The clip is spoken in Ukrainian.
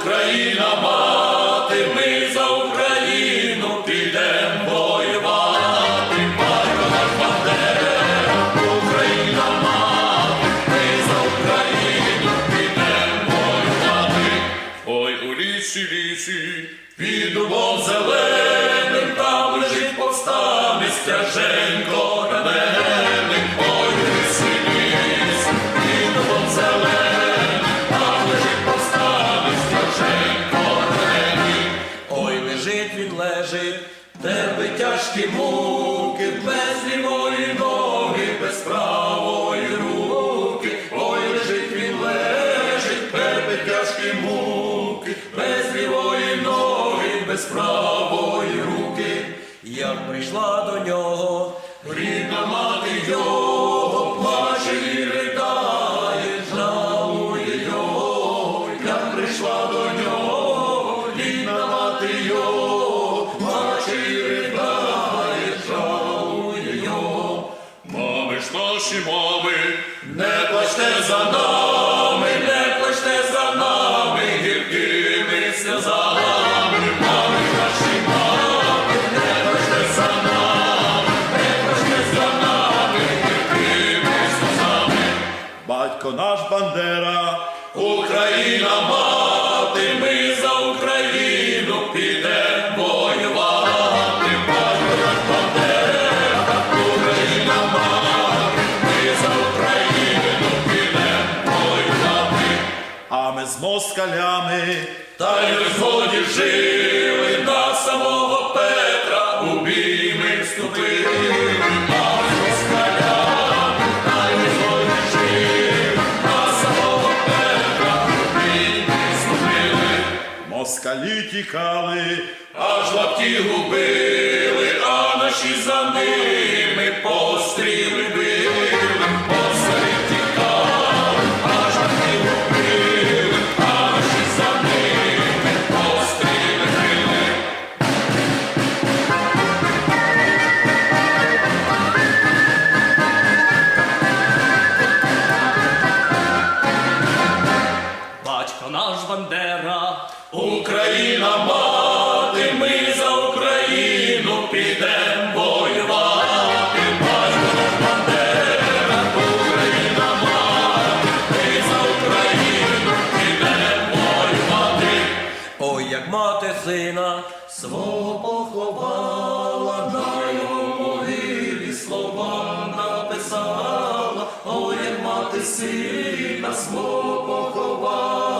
Україна мати, ми за Україну підем воювати. Батько наш Бандера, Україна мати, ми за Україну підем воювати. Ой, у лісі, лісі, під дубом лежить тебе тяжкі муки, без лівої ноги, без правої руки. Ой, лежить він лежить, тебе тяжкі муки, без лівої ноги, без правої руки. Як прийшла до нього, наші мами, не плачте за нами, не плачте за нами, гіркими сльозами, мами наші мами, не плачте за нами, не плачте за нами, гіркими сльозами. Батько наш Бандера, Україна а ми з москалями, Та й в згоді жили на самого Петра, у бій ми вступили, а ми та й в згоді жили на самого Петра, у бій ми вступили. москалі тікали, Аж лапті губили, а наші за ними Бандера, Україна мати, ми за Україну підем воювати. Батько наш Бандера, Україна мати, ми за Україну підем воювати. ой, як мати сина, свого поховала, на його могилі слова написала, ой, як мати сина, свого поховала,